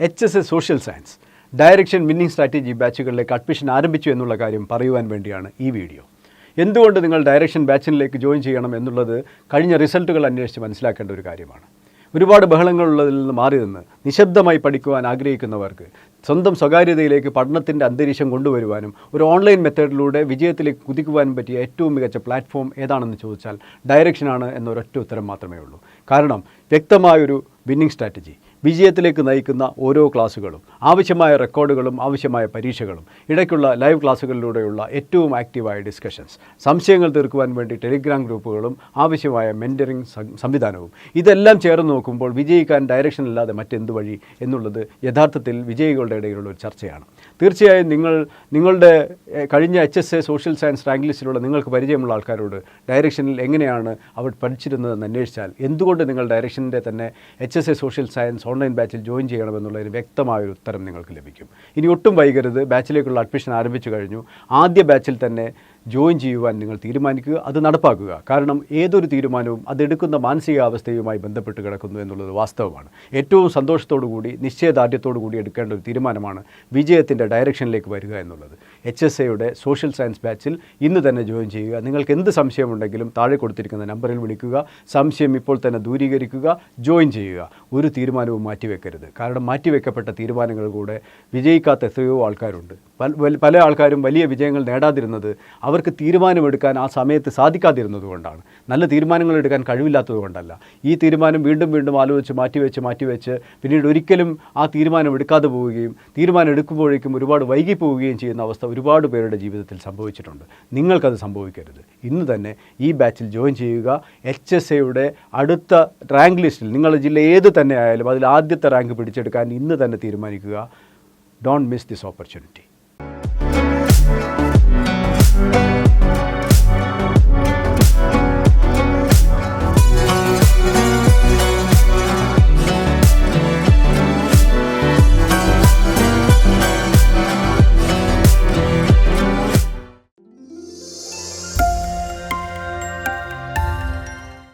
H S S social science direction winning strategy ബാച്ചുകളിലേക്ക് admission ആരംഭിച്ചു എന്നുള്ള കാര്യം പറയുവാൻ വേണ്ടിയാണ് ഈ വീഡിയോ എന്തുകൊണ്ട് നിങ്ങൾ ഡയറക്ഷൻ ബാച്ചിനിലേക്ക് ജോയിൻ ചെയ്യണം എന്നുള്ളത് കഴിഞ്ഞ റിസൾട്ടുകൾ അന്വേഷിച്ച് മനസ്സിലാക്കേണ്ട ഒരു കാര്യമാണ്. ഒരുപാട് ബഹളങ്ങളുള്ളതിൽ നിന്ന് മാറി നിന്ന് നിശബ്ദമായി പഠിക്കുവാൻ ആഗ്രഹിക്കുന്നവർക്ക് സ്വന്തം സ്വകാര്യതയിലേക്ക് പഠനത്തിന്റെ അന്തരീക്ഷം കൊണ്ടുവരുവാനും ഒരു ഓൺലൈൻ മെത്തേഡിലൂടെ വിജയത്തിലേക്ക് കുതിക്കുവാനും പറ്റിയ ഏറ്റവും മികച്ച പ്ലാറ്റ്ഫോം ഏതാണെന്ന് ചോദിച്ചാൽ ഡയറക്ഷനാണ് എന്നൊരൊറ്റ ഉത്തരം മാത്രമേ ഉള്ളൂ. കാരണം വ്യക്തമായൊരു വിന്നിംഗ് സ്ട്രാറ്റജി വിജയത്തിലേക്ക് നയിക്കുന്ന ഓരോ ക്ലാസ്സുകളും ആവശ്യമായ റെക്കോർഡുകളും ആവശ്യമായ പരീക്ഷകളും ഇടയ്ക്കുള്ള ലൈവ് ക്ലാസ്സുകളിലൂടെയുള്ള ഏറ്റവും ആക്റ്റീവായ ഡിസ്കഷൻസ് സംശയങ്ങൾ തീർക്കുവാൻ വേണ്ടി ടെലിഗ്രാം ഗ്രൂപ്പുകളും ആവശ്യമായ മെന്ററിംഗ് സംവിധാനവും ഇതെല്ലാം ചേർന്ന് നോക്കുമ്പോൾ വിജയിക്കാൻ ഡയറക്ഷൻ അല്ലാതെ മറ്റെന്ത് വഴി എന്നുള്ളത് യഥാർത്ഥത്തിൽ വിജയികളുടെ ഇടയിലുള്ള ഒരു ചർച്ചയാണ്. തീർച്ചയായും നിങ്ങൾ നിങ്ങളുടെ കഴിഞ്ഞ H S A social science rank ലിസ്റ്റിലുള്ള നിങ്ങൾക്ക് പരിചയമുള്ള ആൾക്കാരോട് ഡയറക്ഷനിൽ എങ്ങനെയാണ് അവർ പഠിച്ചിരുന്നതെന്ന് അന്വേഷിച്ചാൽ എന്തുകൊണ്ട് നിങ്ങൾ ഡയറക്ഷന്റെ തന്നെ H S A social science online ബാച്ചിൽ ജോയിൻ ചെയ്യണമെന്നുള്ളതിന് വ്യക്തമായൊരു ഉത്തരം നിങ്ങൾക്ക് ലഭിക്കും. ഇനി ഒട്ടും വൈകരുത്. ബാച്ചിലേക്കുള്ള അഡ്മിഷൻ ആരംഭിച്ചു കഴിഞ്ഞു. ആദ്യ ബാച്ചിൽ തന്നെ ജോയിൻ ചെയ്യുവാൻ നിങ്ങൾ തീരുമാനിക്കുക അത് നടപ്പാക്കുക. കാരണം ഏതൊരു തീരുമാനവും അതെടുക്കുന്ന മാനസികാവസ്ഥയുമായി ബന്ധപ്പെട്ട് കിടക്കുന്നു എന്നുള്ളത് വാസ്തവമാണ്. ഏറ്റവും സന്തോഷത്തോടു കൂടി നിശ്ചയദാർഢ്യത്തോടു കൂടി എടുക്കേണ്ട ഒരു തീരുമാനമാണ് വിജയത്തിന്റെ ഡയറക്ഷനിലേക്ക് വരിക എന്നുള്ളത്. എച്ച് എസ് എയുടെ സോഷ്യൽ സയൻസ് ബാച്ചിൽ ഇന്ന് തന്നെ ജോയിൻ ചെയ്യുക. നിങ്ങൾക്ക് എന്ത് സംശയമുണ്ടെങ്കിലും താഴെ കൊടുത്തിരിക്കുന്ന നമ്പറിൽ വിളിക്കുക. സംശയം ഇപ്പോൾ തന്നെ ദൂരീകരിക്കുക. ജോയിൻ ചെയ്യുക. ഒരു തീരുമാനവും മാറ്റിവെക്കരുത്. കാരണം മാറ്റിവെക്കപ്പെട്ട തീരുമാനങ്ങൾ കൂടെ വിജയിക്കാത്ത എത്രയോ ആൾക്കാരുണ്ട്. പല ആൾക്കാരും വലിയ വിജയങ്ങൾ നേടാതിരുന്നത് അവർക്ക് തീരുമാനമെടുക്കാൻ ആ സമയത്ത് സാധിക്കാതിരുന്നത് കൊണ്ടാണ് നല്ല തീരുമാനങ്ങൾ എടുക്കാൻ കഴിവില്ലാത്തത് കൊണ്ടല്ല ഈ തീരുമാനം വീണ്ടും വീണ്ടും ആലോചിച്ച് മാറ്റിവെച്ച് മാറ്റിവെച്ച് പിന്നീട് ഒരിക്കലും ആ തീരുമാനം എടുക്കാതെ പോവുകയും തീരുമാനം എടുക്കുമ്പോഴേക്കും ഒരുപാട് വൈകി പോവുകയും ചെയ്യുന്ന അവസ്ഥ ഒരുപാട് പേരുടെ ജീവിതത്തിൽ സംഭവിച്ചിട്ടുണ്ട്. നിങ്ങൾക്കത് സംഭവിക്കരുത്. ഇന്ന് തന്നെ ഈ ബാച്ചിൽ ജോയിൻ ചെയ്യുക. എച്ച് എസ് എയുടെ അടുത്ത റാങ്ക് ലിസ്റ്റിൽ നിങ്ങളുടെ ജില്ല ഏത് തന്നെ ആയാലും അതിൽ ആദ്യത്തെ റാങ്ക് പിടിച്ചെടുക്കാൻ ഇന്ന് തന്നെ തീരുമാനിക്കുക. Don't miss this opportunity Thank you.